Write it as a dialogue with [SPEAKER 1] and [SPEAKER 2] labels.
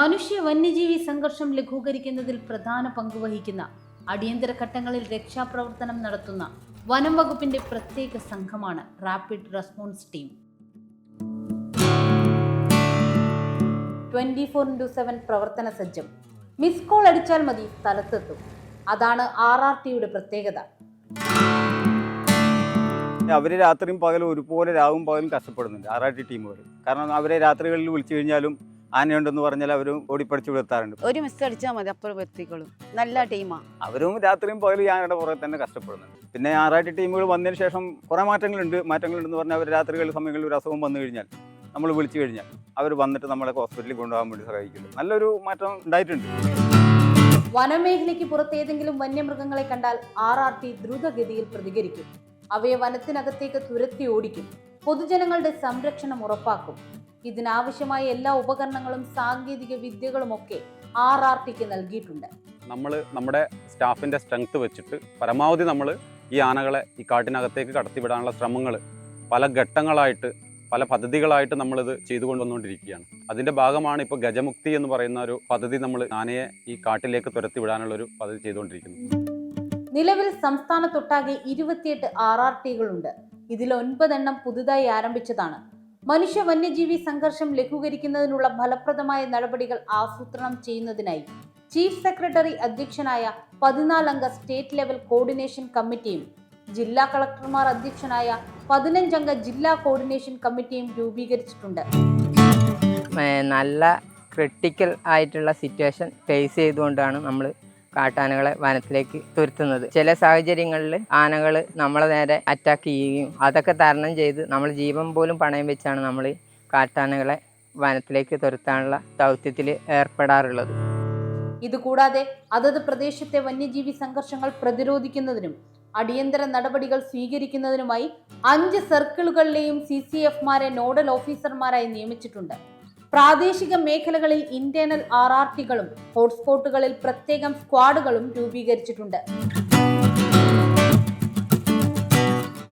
[SPEAKER 1] മനുഷ്യ വന്യജീവി സംഘർഷം ലഘൂകരിക്കുന്നതിൽ പ്രധാന പങ്കുവഹിക്കുന്ന അടിയന്തര ഘട്ടങ്ങളിൽ രക്ഷാപ്രവർത്തനം നടത്തുന്ന വനം വകുപ്പിന്റെ പ്രത്യേക സംഘമാണ് rapid response team. Twenty four into seven പ്രവർത്തന സജ്ജം. മിസ് കോൾ അടിച്ചാൽ മതി സ്ഥലത്തെത്തും. അതാണ് ആർ ആർ ടിയുടെ പ്രത്യേകത.
[SPEAKER 2] അവർ രാത്രിയും പകലും ഒരുപോലെ രാവും പകലും കഷ്ടപ്പെടുന്നുണ്ട് ആർ ആർ ടി ടീമുകൾ. കാരണം അവരെ രാത്രികളിൽ വിളിച്ചു കഴിഞ്ഞാലും ആനയുണ്ടെന്ന് പറഞ്ഞാൽ അവരും ഓടിപ്പടിച്ചു വിടുത്താറുണ്ട്
[SPEAKER 3] ഒരു മിസ് അടിച്ചാൽ മതി അപ്പുറം എത്തിക്കോളും. നല്ല ടീമാ.
[SPEAKER 2] അവരും രാത്രിയും പകലും ഞാൻ ആനയുടെ പുറകെ തന്നെ കഷ്ടപ്പെടുന്നുണ്ട്. പിന്നെ ആർ ടീമുകൾ വന്നതിന് ശേഷം കുറേ മാറ്റങ്ങളുണ്ട്. മാറ്റങ്ങളുണ്ടെന്ന് പറഞ്ഞാൽ അവർ രാത്രികളിൽ സമയങ്ങളിൽ ഒരു അസുഖം വന്നു കഴിഞ്ഞാൽ നമ്മൾ വിളിച്ചു കഴിഞ്ഞാൽ അവർ വന്നിട്ട് നമ്മളെ ഹോസ്പിറ്റലിൽ കൊണ്ടുപോകാൻ വേണ്ടി സഹായിക്കുന്നു നല്ലൊരു മാറ്റം ഉണ്ടായിട്ടുണ്ട്.
[SPEAKER 1] വനമേഖലയ്ക്ക് പുറത്ത് ഏതെങ്കിലും വന്യമൃഗങ്ങളെ കണ്ടാൽ ആർ ആർ ടി ദ്രുതഗതിയിൽ പ്രതികരിക്കും. അവയെ വനത്തിനകത്തേക്ക് തുരത്തി ഓടിക്കും. പൊതുജനങ്ങളുടെ സംരക്ഷണം ഉറപ്പാക്കും. ഇതിനാവശ്യമായ എല്ലാ ഉപകരണങ്ങളും സാങ്കേതിക വിദ്യകളും ഒക്കെ ആർ ആർ ടിക്ക് നൽകിയിട്ടുണ്ട്.
[SPEAKER 4] നമ്മൾ നമ്മുടെ സ്റ്റാഫിന്റെ സ്ട്രെങ്ത് വെച്ചിട്ട് പരമാവധി നമ്മൾ ഈ ആനകളെ ഈ കാട്ടിനകത്തേക്ക് കടത്തിവിടാനുള്ള ശ്രമങ്ങൾ പല ഘട്ടങ്ങളായിട്ട് പല പദ്ധതികളായിട്ട് നമ്മളിത് ചെയ്തുകൊണ്ടുവന്നുകൊണ്ടിരിക്കുകയാണ്. അതിന്റെ ഭാഗമാണ് ഇപ്പോൾ ഗജമുക്തി എന്ന് പറയുന്ന ഒരു പദ്ധതി നമ്മൾ ആനയെ ഈ കാട്ടിലേക്ക് തുരത്തിവിടാനുള്ള ഒരു പദ്ധതി ചെയ്തുകൊണ്ടിരിക്കുന്നത്.
[SPEAKER 1] നിലവിൽ സംസ്ഥാനത്തൊട്ടാകെ ഇരുപത്തിയെട്ട് ആർ ആർ ടികളുണ്ട്. ഇതിൽ ഒൻപതെണ്ണം പുതുതായി ആരംഭിച്ചതാണ്. മനുഷ്യ വന്യജീവി സംഘർഷം ലഘൂകരിക്കുന്നതിനുള്ള ഫലപ്രദമായ നടപടികൾ ആസൂത്രണം ചെയ്യുന്നതിനായി ചീഫ് സെക്രട്ടറി അധ്യക്ഷനായ പതിനാലംഗ സ്റ്റേറ്റ് ലെവൽ കോർഡിനേഷൻ കമ്മിറ്റിയും ജില്ലാ കളക്ടർമാർ അധ്യക്ഷനായ പതിനഞ്ചംഗ ജില്ലാ കോർഡിനേഷൻ കമ്മിറ്റിയും രൂപീകരിച്ചിട്ടുണ്ട്.
[SPEAKER 5] നല്ല ക്രിട്ടിക്കൽ ആയിട്ടുള്ള സിറ്റുവേഷൻ ഫേസ് ചെയ്തുകൊണ്ടാണ് നമ്മൾ കാട്ടാനകളെ വനത്തിലേക്ക് തുരുത്തുന്നത്. ചില സാഹചര്യങ്ങളിൽ ആനകൾ നമ്മളെ നേരെ അറ്റാക്ക് ചെയ്യുകയും അതൊക്കെ തരണം ചെയ്ത് നമ്മൾ ജീവൻ പോലും പണയം വെച്ചാണ് നമ്മൾ കാട്ടാനകളെ വനത്തിലേക്ക് തുരത്താനുള്ള ദൗത്യത്തിൽ ഏർപ്പെടാറുള്ളത്.
[SPEAKER 1] ഇതുകൂടാതെ അതത് പ്രദേശത്തെ വന്യജീവി സംഘർഷങ്ങൾ പ്രതിരോധിക്കുന്നതിനും അടിയന്തര നടപടികൾ സ്വീകരിക്കുന്നതിനുമായി അഞ്ച് സർക്കിളുകളിലെയും സി സി എഫ്മാരെ നോഡൽ ഓഫീസർമാരായി നിയമിച്ചിട്ടുണ്ട്. പ്രാദേശിക മേഖലകളിൽ ഇന്റേണൽ ആർ ആർ ടികളും ഹോട്ട്സ്പോട്ടുകളിൽ പ്രത്യേകം സ്ക്വാഡുകളും രൂപീകരിച്ചിട്ടുണ്ട്.